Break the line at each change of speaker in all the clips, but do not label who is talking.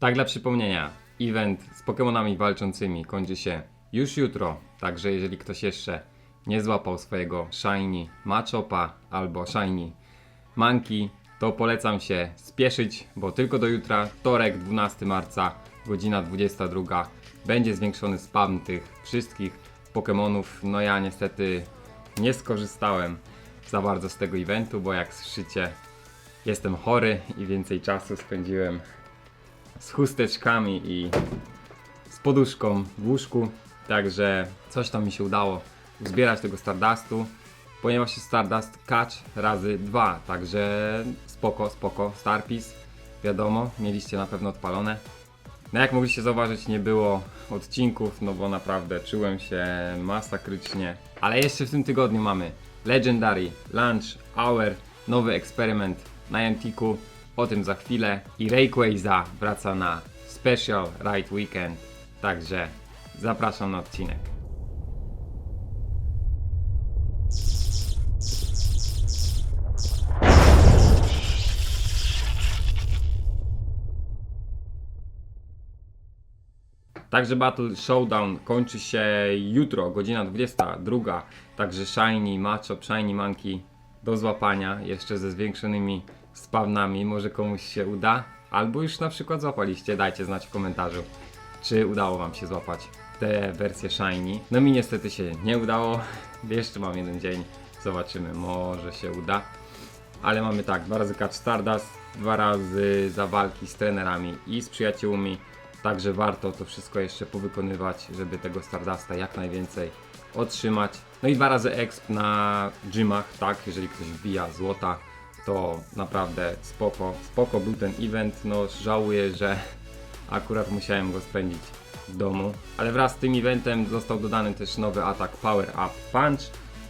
Tak dla przypomnienia, event z Pokémonami walczącymi kończy się już jutro, także jeżeli ktoś jeszcze nie złapał swojego Shiny Machopa albo Shiny Monkey, to polecam się spieszyć, bo tylko do jutra, wtorek 12 marca, godzina 22, będzie zwiększony spam tych wszystkich Pokémonów. No ja niestety nie skorzystałem za bardzo z tego eventu, bo jak słyszycie, jestem chory i więcej czasu spędziłem z chusteczkami i z poduszką w łóżku. Także coś tam mi się udało zbierać tego Stardustu, ponieważ jest Stardust Catch razy dwa, także spoko, spoko. Starpis, wiadomo, mieliście na pewno odpalone. No jak mogliście zauważyć, nie było odcinków, no bo naprawdę czułem się masakrycznie. Ale jeszcze w tym tygodniu mamy Legendary Lunch Hour, nowy eksperyment na Antiku, o tym za chwilę. I Rayquaza wraca na Special Ride Weekend, także zapraszam na odcinek. Także Battle Showdown kończy się jutro, godzina 22. Także Shiny Machop, Shiny Monkey do złapania, jeszcze ze zwiększonymi spawnami. Może komuś się uda, albo już na przykład złapaliście. Dajcie znać w komentarzu, czy udało Wam się złapać tę wersję Shiny. No mi niestety się nie udało. Jeszcze mam jeden dzień, zobaczymy, może się uda. Ale mamy tak, dwa razy Catch Stardust, dwa razy za walki z trenerami i z przyjaciółmi. Także warto to wszystko jeszcze powykonywać, żeby tego Stardusta jak najwięcej otrzymać. No i dwa razy exp na gymach, tak, jeżeli ktoś wbija złota, to naprawdę spoko, spoko był ten event. No żałuję, że akurat musiałem go spędzić w domu. Ale wraz z tym eventem został dodany też nowy atak Power Up Punch.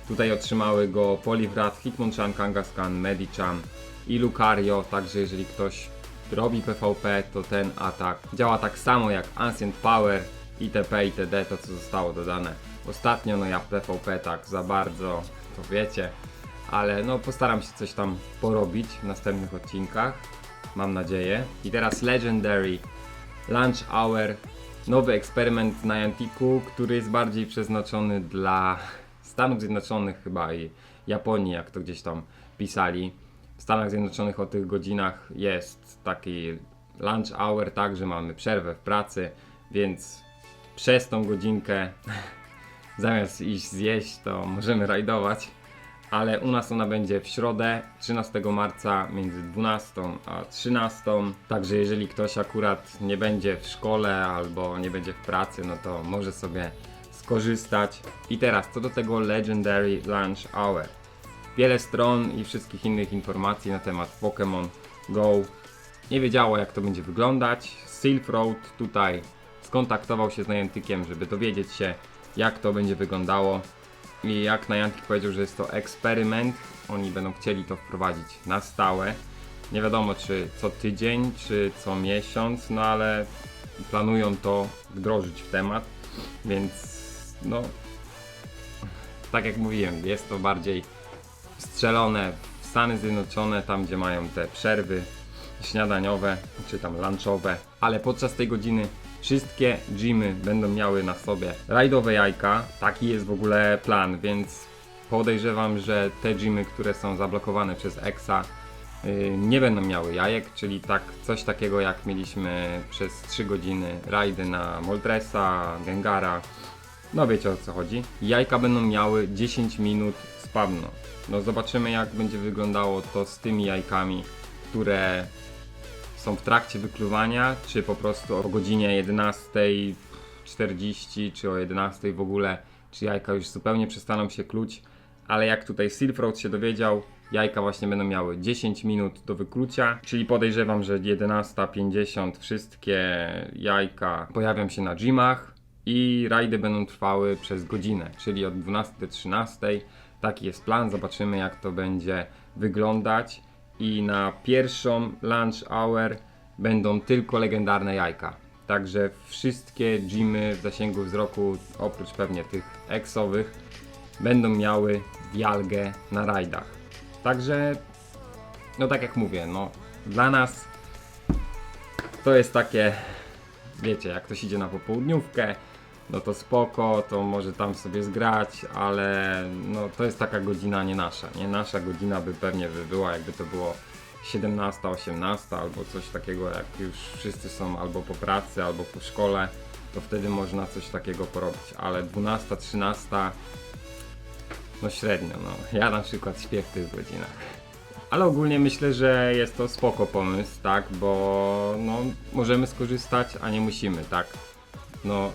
Tutaj otrzymały go Poliwrath, Hitmonchan, Kangaskhan, Medicham i Lucario, także jeżeli ktoś robi PvP, to ten atak działa tak samo jak Ancient Power, itp. itd. to co zostało dodane ostatnio. No ja PvP tak za bardzo, to wiecie, ale no postaram się coś tam porobić w następnych odcinkach, mam nadzieję. I teraz Legendary Lunch Hour, nowy eksperyment na Antiku, który jest bardziej przeznaczony dla Stanów Zjednoczonych chyba i Japonii, jak to gdzieś tam pisali. W Stanach Zjednoczonych o tych godzinach jest taki lunch hour, tak, że mamy przerwę w pracy, więc przez tą godzinkę zamiast iść zjeść, to możemy rajdować. Ale u nas ona będzie w środę 13 marca między 12 a 13. Także jeżeli ktoś akurat nie będzie w szkole albo nie będzie w pracy, no to może sobie skorzystać. I teraz co do tego Legendary Lunch Hour. Wiele stron i wszystkich innych informacji na temat Pokémon Go nie wiedziało jak to będzie wyglądać. Silk Road tutaj skontaktował się z Nianticiem, żeby dowiedzieć się jak to będzie wyglądało. I jak Niantic powiedział, że jest to eksperyment, oni będą chcieli to wprowadzić na stałe. Nie wiadomo czy co tydzień, czy co miesiąc, no ale planują to wdrożyć w temat, więc no tak jak mówiłem, jest to bardziej strzelone w Stany Zjednoczone, tam gdzie mają te przerwy śniadaniowe czy tam lunchowe, ale podczas tej godziny wszystkie gymy będą miały na sobie rajdowe jajka. Taki jest w ogóle plan, więc podejrzewam, że te gymy, które są zablokowane przez EXA yy, nie będą miały jajek, czyli tak coś takiego jak mieliśmy przez 3 godziny rajdy na Moltresa, Gengara. No wiecie o co chodzi. Jajka będą miały 10 minut spawno. No zobaczymy jak będzie wyglądało to z tymi jajkami, które są w trakcie wykluwania, czy po prostu o godzinie 11.40, czy o 11.00 w ogóle, czy jajka już zupełnie przestaną się kluć. Ale jak tutaj Silfroad się dowiedział, jajka właśnie będą miały 10 minut do wyklucia, czyli podejrzewam, że 11.50 wszystkie jajka pojawią się na gymach i rajdy będą trwały przez godzinę, czyli od 12 do 13. Taki jest plan, zobaczymy jak to będzie wyglądać. I na pierwszą lunch hour będą tylko legendarne jajka. Także wszystkie gymy w zasięgu wzroku, oprócz pewnie tych eksowych, będą miały dialgę na rajdach. Także, no tak jak mówię, no dla nas to jest takie, wiecie, jak ktoś idzie na popołudniówkę, no to spoko, to może tam sobie zgrać, ale no to jest taka godzina nie nasza, nie nasza godzina by pewnie by była, jakby to było 17, 18 albo coś takiego, jak już wszyscy są albo po pracy, albo po szkole, to wtedy można coś takiego porobić, ale 12, 13 no średnio, no. Ja na przykład śpię w tych godzinach. Ale ogólnie myślę, że jest to spoko pomysł, tak, bo no możemy skorzystać, a nie musimy, tak. No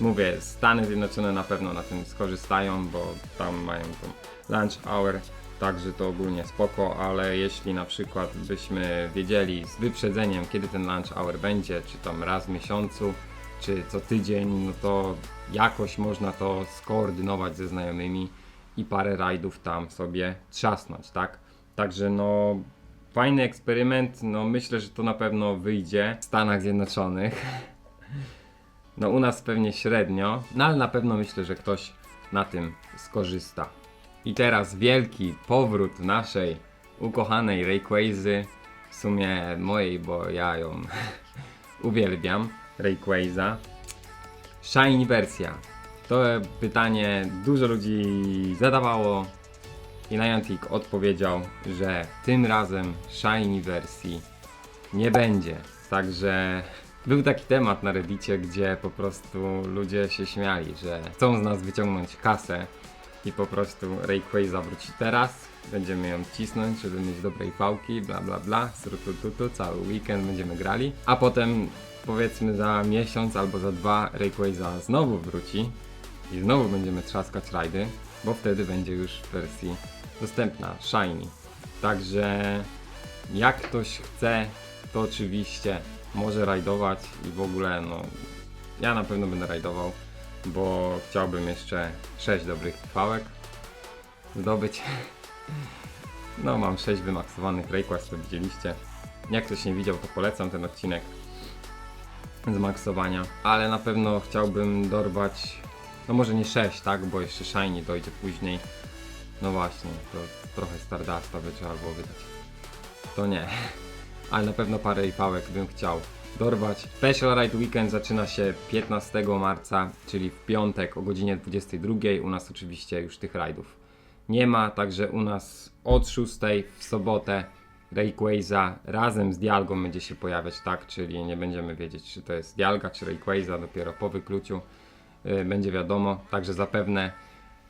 mówię, Stany Zjednoczone na pewno na tym skorzystają, bo tam mają tą lunch hour, także to ogólnie spoko, ale jeśli na przykład byśmy wiedzieli z wyprzedzeniem, kiedy ten lunch hour będzie, czy tam raz w miesiącu, czy co tydzień, no to jakoś można to skoordynować ze znajomymi i parę rajdów tam sobie trzasnąć, tak? Także no fajny eksperyment, no myślę, że to na pewno wyjdzie w Stanach Zjednoczonych. No u nas pewnie średnio, no ale na pewno myślę, że ktoś na tym skorzysta. I teraz wielki powrót naszej ukochanej Rayquazy, w sumie mojej, bo ja ją uwielbiam, Rayquaza. Shiny wersja. To pytanie dużo ludzi zadawało i Niantic odpowiedział, że tym razem Shiny wersji nie będzie. Także był taki temat na Reddicie, gdzie po prostu ludzie się śmiali, że chcą z nas wyciągnąć kasę i po prostu Rayquaza wróci teraz. Będziemy ją cisnąć, żeby mieć dobrej pałki, bla bla bla, srutututu, cały weekend będziemy grali. A potem powiedzmy za miesiąc albo za dwa Rayquaza znowu wróci i znowu będziemy trzaskać rajdy, bo wtedy będzie już w wersji dostępna, shiny. Także jak ktoś chce, to oczywiście może rajdować i w ogóle no ja na pewno będę rajdował, bo chciałbym jeszcze 6 dobrych trwałek zdobyć. No mam 6 wymaksowanych Rayquest, to widzieliście. Jak ktoś nie widział, to polecam ten odcinek z maksowania, ale na pewno chciałbym dorwać, no może nie 6, tak, bo jeszcze Shiny dojdzie później. No właśnie, to trochę Stardasta by trzeba było wydać. To nie, ale na pewno parę pałek bym chciał dorwać. Special Ride Weekend zaczyna się 15 marca, czyli w piątek o godzinie 22. U nas oczywiście już tych rajdów nie ma, także u nas od 6 w sobotę Rayquaza razem z Dialgą będzie się pojawiać, tak? Czyli nie będziemy wiedzieć, czy to jest Dialga, czy Rayquaza, dopiero po wykluciu yy, będzie wiadomo. Także zapewne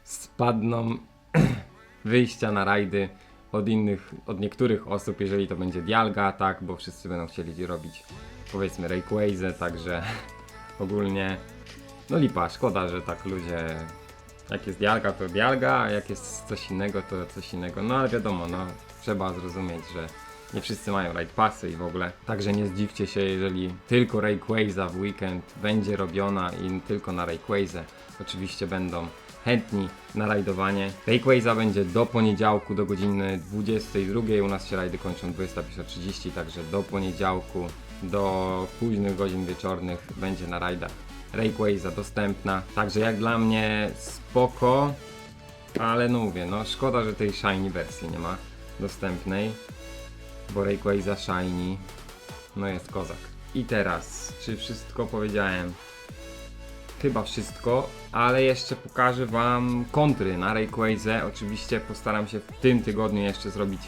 spadną wyjścia na rajdy od innych, od niektórych osób, jeżeli to będzie Dialga, tak? Bo wszyscy będą chcieli robić powiedzmy Rayquaza, także ogólnie no lipa, szkoda, że tak ludzie jak jest dialga, to dialga, a jak jest coś innego, to coś innego. No ale wiadomo, no trzeba zrozumieć, że nie wszyscy mają raid i w ogóle. Także nie zdziwcie się, jeżeli tylko Rayquaza w weekend będzie robiona i tylko na Rayquaza oczywiście będą chętni na rajdowanie. Rayquaza będzie do poniedziałku do godziny 22. U nas się rajdy kończą 21.30, także do poniedziałku do późnych godzin wieczornych będzie na rajdach Rayquaza dostępna. Także jak dla mnie spoko, ale no mówię, no szkoda, że tej shiny wersji nie ma dostępnej, bo Rayquaza shiny no jest kozak. I teraz, czy wszystko powiedziałem? Chyba wszystko, ale jeszcze pokażę Wam kontry na Rayquaza. Oczywiście postaram się w tym tygodniu jeszcze zrobić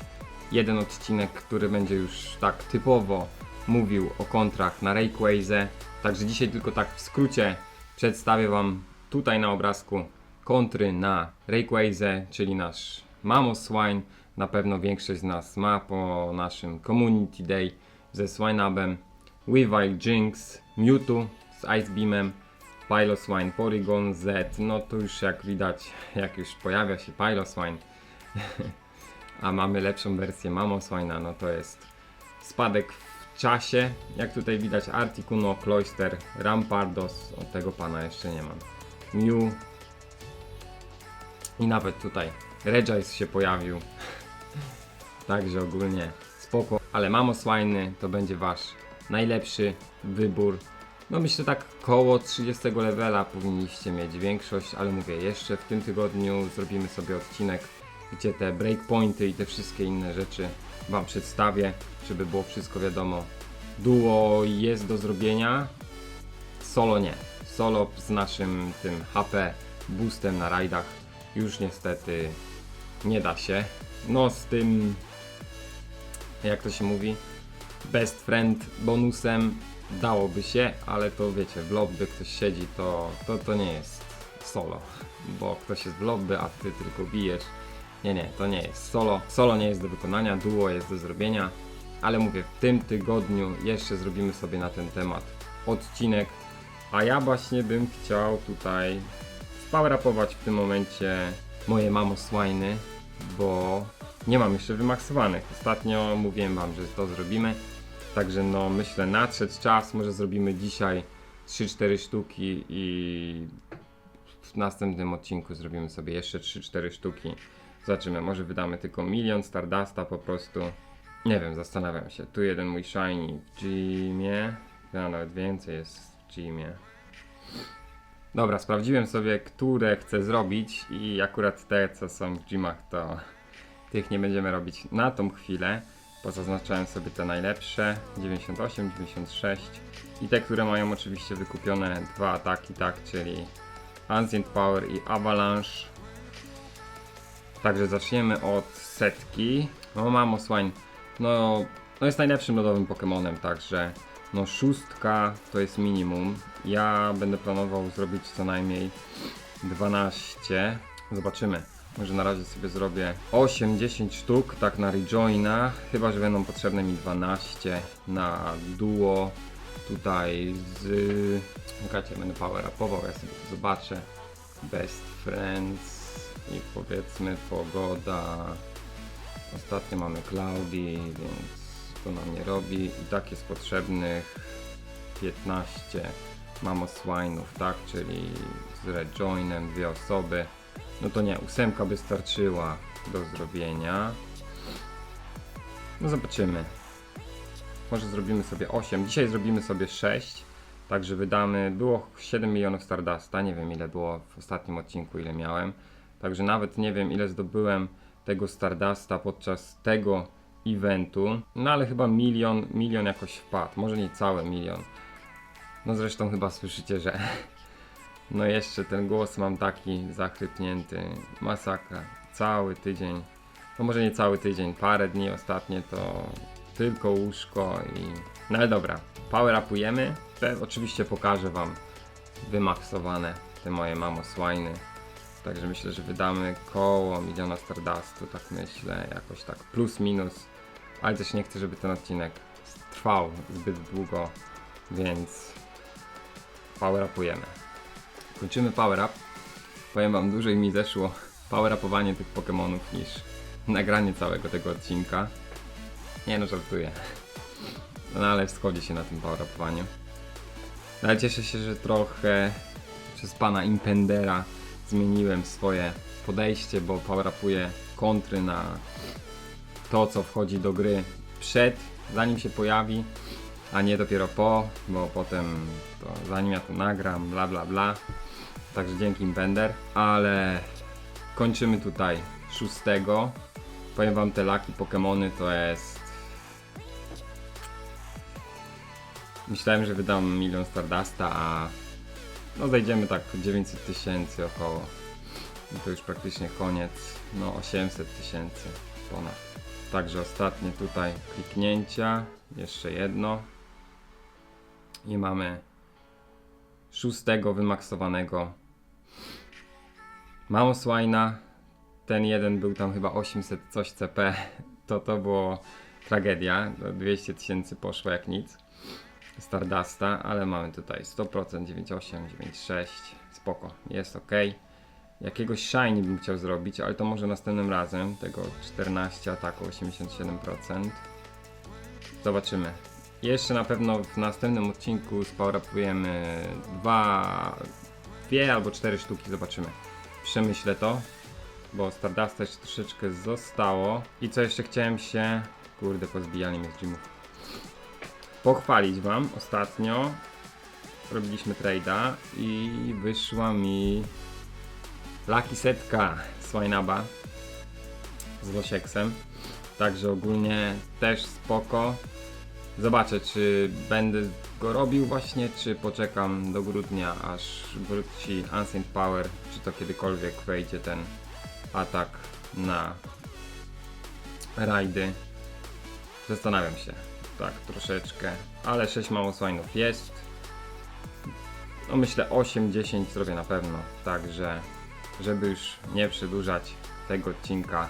jeden odcinek, który będzie już tak typowo mówił o kontrach na Rayquaza. Także dzisiaj tylko tak w skrócie przedstawię Wam tutaj na obrazku kontry na Rayquaza, czyli nasz Mamoswine. Na pewno większość z nas ma po naszym Community Day ze Swinubem, Weavile Jinx, Mewtwo z Ice Beamem, Piloswine Porygon Z. No to już jak widać, jak już pojawia się Piloswine, a mamy lepszą wersję Mamoswine'a, no to jest spadek w czasie. Jak tutaj widać Articuno, Cloyster, Rampardos, od tego pana jeszcze nie mam. Mew i nawet tutaj Regice się pojawił. Także ogólnie spoko, ale Mamoswine to będzie wasz najlepszy wybór. No myślę tak koło 30 levela powinniście mieć większość, ale mówię, jeszcze w tym tygodniu zrobimy sobie odcinek, gdzie te breakpointy i te wszystkie inne rzeczy wam przedstawię, żeby było wszystko wiadomo Duo jest do zrobienia, solo nie. Solo z naszym tym HP boostem na rajdach już niestety nie da się. No z tym, jak to się mówi, best friend bonusem dałoby się, ale to wiecie, w lobby ktoś siedzi, to, to, to nie jest solo, bo ktoś jest w lobby, a ty tylko bijesz. Nie, nie, to nie jest solo. Solo nie jest do wykonania, duo jest do zrobienia, ale mówię, w tym tygodniu jeszcze zrobimy sobie na ten temat odcinek, a ja właśnie bym chciał tutaj spowrapować w tym momencie moje mamo swiny, bo nie mam jeszcze wymaksowanych. Ostatnio mówiłem wam, że to zrobimy. Także no myślę nadszedł czas, może zrobimy dzisiaj 3-4 sztuki i w następnym odcinku zrobimy sobie jeszcze 3-4 sztuki. Zobaczymy, może wydamy tylko milion Stardusta po prostu. Nie wiem, zastanawiam się. Tu jeden mój shiny w gymie. Ja nawet więcej jest w gymie. Dobra, sprawdziłem sobie, które chcę zrobić i akurat te, co są w gymach, to tych nie będziemy robić na tą chwilę. Pozaznaczałem sobie te najlepsze 98, 96 i te, które mają oczywiście wykupione dwa ataki, tak, czyli Ancient Power i Avalanche. Także zaczniemy od setki. No mamo Swine, no, no jest najlepszym lodowym Pokemonem, także no szóstka to jest minimum. Ja będę planował zrobić co najmniej 12. Zobaczymy. Może na razie sobie zrobię 8-10 sztuk, tak na rejoina. Chyba, że będą potrzebne mi 12 na duo. Tutaj z... Czekajcie, będę power upował, ja sobie to zobaczę. Best Friends i powiedzmy pogoda. Ostatnio mamy Cloudy, więc to nam nie robi. I tak jest potrzebnych 15 mamo swinów, tak? Czyli z rejoinem dwie osoby. No to nie, ósemka by starczyła do zrobienia. No zobaczymy. Może zrobimy sobie 8. Dzisiaj zrobimy sobie 6. Także wydamy, było 7 milionów Stardusta, nie wiem ile było w ostatnim odcinku, ile miałem. Także nawet nie wiem ile zdobyłem tego Stardusta podczas tego eventu. No ale chyba milion, milion jakoś wpadł, może nie cały milion. No zresztą chyba słyszycie, że no jeszcze ten głos mam taki zachrypnięty, masakra. Cały tydzień, no może nie cały tydzień, parę dni ostatnie to tylko łóżko i... No ale dobra, power upujemy. Te oczywiście pokażę wam wymaksowane te moje mamo swiny. Także myślę, że wydamy koło miliona Stardustu, tak myślę, jakoś tak plus minus. Ale też nie chcę, żeby ten odcinek trwał zbyt długo, więc power upujemy. Kończymy power up. Powiem wam, dłużej mi zeszło power upowanie tych Pokemonów niż nagranie całego tego odcinka. Nie no, żartuję. No ale schodzi się na tym power upowaniu. No, ale cieszę się, że trochę przez pana Impendera zmieniłem swoje podejście, bo power upuję kontry na to, co wchodzi do gry przed, zanim się pojawi, a nie dopiero po, bo potem to zanim ja to nagram, bla bla bla. Także dzięki Bender, ale kończymy tutaj szóstego. Powiem wam te laki Pokemony to jest. Myślałem, że wydam milion Stardusta, a no zajdziemy tak 900 tysięcy około. I to już praktycznie koniec. No 800 tysięcy ponad. Także ostatnie tutaj kliknięcia. Jeszcze jedno. I mamy szóstego wymaksowanego Swina. Ten jeden był tam chyba 800 coś CP. To to było tragedia. 200 tysięcy poszło jak nic. Stardusta, ale mamy tutaj 100%, 9,8, 9,6. Spoko, jest ok. Jakiegoś shiny bym chciał zrobić, ale to może następnym razem. Tego 14 ataku, 87%. Zobaczymy. Jeszcze na pewno w następnym odcinku spowrapujemy dwa, dwie albo cztery sztuki, zobaczymy. Przemyślę to, bo Stardusta jeszcze troszeczkę zostało. I co jeszcze chciałem się... Kurde, pozbijali mnie z gymów. Pochwalić wam. Ostatnio robiliśmy trade'a i wyszła mi Lucky Setka Swinaba z Losieksem. Także ogólnie też spoko. Zobaczę, czy będę go robił właśnie, czy poczekam do grudnia, aż wróci Ancient Power, czy to kiedykolwiek wejdzie ten atak na rajdy. Zastanawiam się, tak, troszeczkę, ale 6 małosłajnów jest. No myślę 8-10 zrobię na pewno, także żeby już nie przedłużać tego odcinka,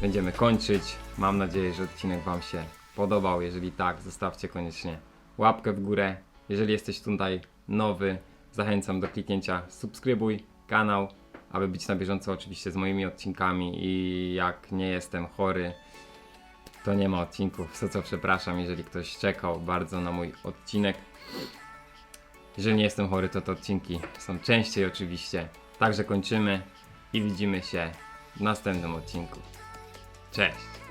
będziemy kończyć. Mam nadzieję, że odcinek Wam się podobał. Jeżeli tak, zostawcie koniecznie łapkę w górę. Jeżeli jesteś tutaj nowy, zachęcam do kliknięcia subskrybuj kanał, aby być na bieżąco oczywiście z moimi odcinkami i jak nie jestem chory, to nie ma odcinków, za co przepraszam, jeżeli ktoś czekał bardzo na mój odcinek. Jeżeli nie jestem chory, to te odcinki są częściej oczywiście. Także kończymy i widzimy się w następnym odcinku. Cześć!